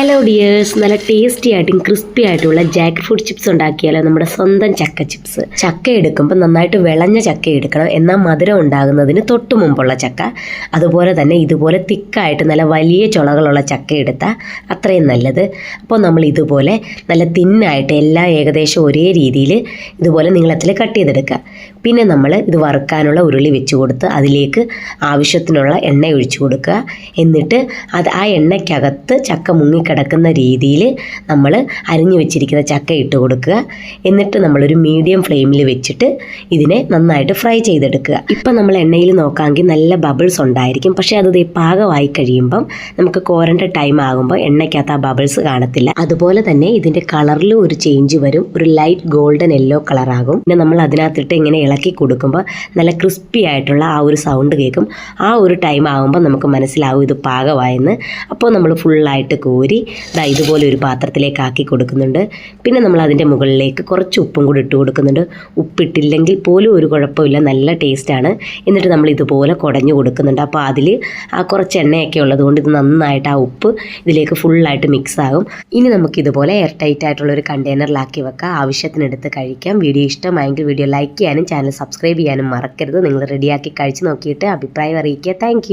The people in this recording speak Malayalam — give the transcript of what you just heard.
ഹലോ ഡിയേഴ്സ് നല്ല ടേസ്റ്റി ആയിട്ടും ക്രിസ്പി ആയിട്ടുള്ള ജാക്ക് ഫ്രൂട്ട് ചിപ്സ് ഉണ്ടാക്കിയാലോ നമ്മുടെ സ്വന്തം ചക്ക ചിപ്സ് ചക്ക എടുക്കുമ്പോൾ നന്നായിട്ട് വിളഞ്ഞ ചക്ക എടുക്കണം. എന്നാൽ മധുരം ഉണ്ടാകുന്നതിന് തൊട്ട് മുമ്പുള്ള ചക്ക. അതുപോലെ തന്നെ ഇതുപോലെ തിക്കായിട്ട് നല്ല വലിയ ചുളകളുള്ള ചക്ക എടുത്താൽ അത്രയും നല്ലത്. അപ്പോൾ നമ്മൾ ഇതുപോലെ നല്ല തിന്നായിട്ട് എല്ലാം ഏകദേശം ഒരേ രീതിയിൽ ഇതുപോലെ നീളത്തിൽ കട്ട് ചെയ്തെടുക്കുക. പിന്നെ നമ്മൾ ഇത് വറുക്കാനുള്ള ഉരുളി വെച്ച് കൊടുത്ത് അതിലേക്ക് ആവശ്യത്തിനുള്ള എണ്ണ ഒഴിച്ചു കൊടുക്കുക. എന്നിട്ട് അത് ആ എണ്ണയ്ക്കകത്ത് ചക്ക മുങ്ങിക്കിടക്കുന്ന രീതിയിൽ നമ്മൾ അരിഞ്ഞു വെച്ചിരിക്കുന്ന ചക്ക ഇട്ട് കൊടുക്കുക. എന്നിട്ട് നമ്മളൊരു മീഡിയം ഫ്ലെയിമിൽ വെച്ചിട്ട് ഇതിനെ നന്നായിട്ട് ഫ്രൈ ചെയ്തെടുക്കുക. ഇപ്പം നമ്മൾ എണ്ണയിൽ നോക്കാമെങ്കിൽ നല്ല ബബിൾസ് ഉണ്ടായിരിക്കും. പക്ഷേ അത് പാകമായി കഴിയുമ്പം നമുക്ക് കോരേണ്ട ടൈം ആകുമ്പോൾ എണ്ണയ്ക്കകത്ത് ആ ബബിൾസ് കാണത്തില്ല. അതുപോലെ തന്നെ ഇതിന്റെ കളറിലും ഒരു ചേഞ്ച് വരും. ഒരു ലൈറ്റ് ഗോൾഡൻ യെല്ലോ കളറാകും പിന്നെ നമ്മൾ അതിനകത്തിട്ട് ഇങ്ങനെ ഇളക്കി കൊടുക്കുമ്പോൾ നല്ല ക്രിസ്പി ആയിട്ടുള്ള ആ ഒരു സൗണ്ട് കേൾക്കും. ആ ഒരു ടൈം ആകുമ്പോൾ നമുക്ക് മനസ്സിലാവും ഇത് പാകമായെന്ന്. അപ്പോൾ നമ്മൾ ഫുള്ളായിട്ട് കോരി ദാ ഇതുപോലെ ഒരു പാത്രത്തിലേക്ക് ആക്കി കൊടുക്കുന്നുണ്ട്. പിന്നെ നമ്മൾ അതിന്റെ മുകളിലേക്ക് കുറച്ച് ഉപ്പും കൂടി ഇട്ട് കൊടുക്കുന്നുണ്ട്. ഉപ്പിട്ടില്ലെങ്കിൽ പോലും ഒരു കുഴപ്പമില്ല. നല്ല ടേസ്റ്റാണ് എന്നിട്ട് നമ്മൾ ഇതുപോലെ കുടഞ്ഞു കൊടുക്കുന്നുണ്ട്. അപ്പോൾ അതിൽ ആ കുറച്ച് എണ്ണയൊക്കെ ഉള്ളതുകൊണ്ട് ഇത് നന്നായിട്ട് ആ ഉപ്പ് ഇതിലേക്ക് ഫുള്ളായിട്ട് മിക്സ് ആകും. ഇനി നമുക്ക് ഇതുപോലെ എയർ ടൈറ്റ് ആയിട്ടുള്ള ഒരു കണ്ടെയ്നറിലാക്കി വെക്കാം. ആവശ്യത്തിനെടുത്ത് കഴിക്കാം. വീഡിയോ ഇഷ്ടമായെങ്കിൽ വീഡിയോ ലൈക്ക് ചെയ്യാനും ചാനൽ സബ്സ്ക്രൈബ് ചെയ്യാനും മറക്കരുത്. നിങ്ങൾ റെഡിയാക്കി കഴിച്ച് നോക്കിയിട്ട് അഭിപ്രായം അറിയിക്കുക. താങ്ക്